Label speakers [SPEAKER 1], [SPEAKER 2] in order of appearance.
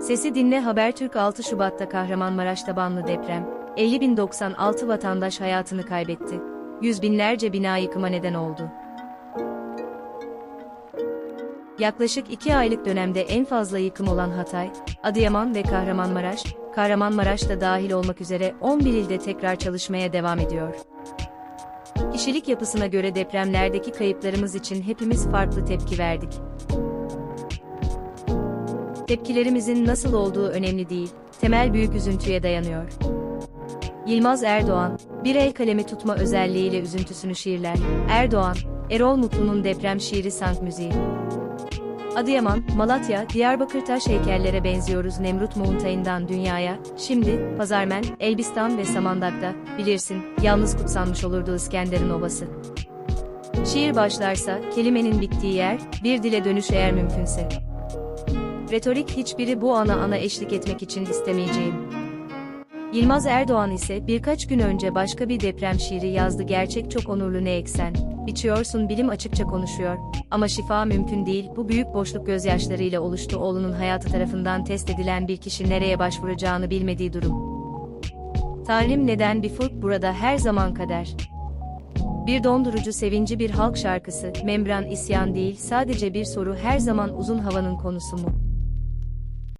[SPEAKER 1] Sesi dinle Habertürk 6 Şubat'ta Kahramanmaraş tabanlı deprem. 50.096 vatandaş hayatını kaybetti. Yüz binlerce bina yıkıma neden oldu. Yaklaşık 2 aylık dönemde en fazla yıkım olan Hatay, Adıyaman ve Kahramanmaraş, Kahramanmaraş da dahil olmak üzere 11 ilde tekrar çalışmaya devam ediyor. Kişilik yapısına göre depremlerdeki kayıplarımız için hepimiz farklı tepki verdik. Tepkilerimizin nasıl olduğu önemli değil, temel büyük üzüntüye dayanıyor. Yılmaz Erdoğan, bir el kalemi tutma özelliğiyle üzüntüsünü şiirler. Erdoğan, Erol Mutlu'nun deprem şiiri sank müziği. Adıyaman, Malatya, Diyarbakır taş heykellere benziyoruz Nemrut Muğuntayından dünyaya, şimdi, Pazarmen, Elbistan ve Samandak'ta, bilirsin, yalnız kutsanmış olurdu İskender'in ovası. Şiir başlarsa, kelimenin bittiği yer, bir dile dönüş eğer mümkünse. Retorik hiçbiri bu ana ana eşlik etmek için istemeyeceğim. Yılmaz Erdoğan ise birkaç gün önce başka bir deprem şiiri yazdı gerçek çok onurlu ne eksen. Biçiyorsun bilim açıkça konuşuyor. Ama şifa mümkün değil bu büyük boşluk gözyaşlarıyla oluştu oğlunun hayatı tarafından test edilen bir kişi nereye başvuracağını bilmediği durum. Tanrım neden bir fırk burada her zaman kader. Bir dondurucu sevinci bir halk şarkısı, membran isyan değil sadece bir soru her zaman uzun havanın konusu mu?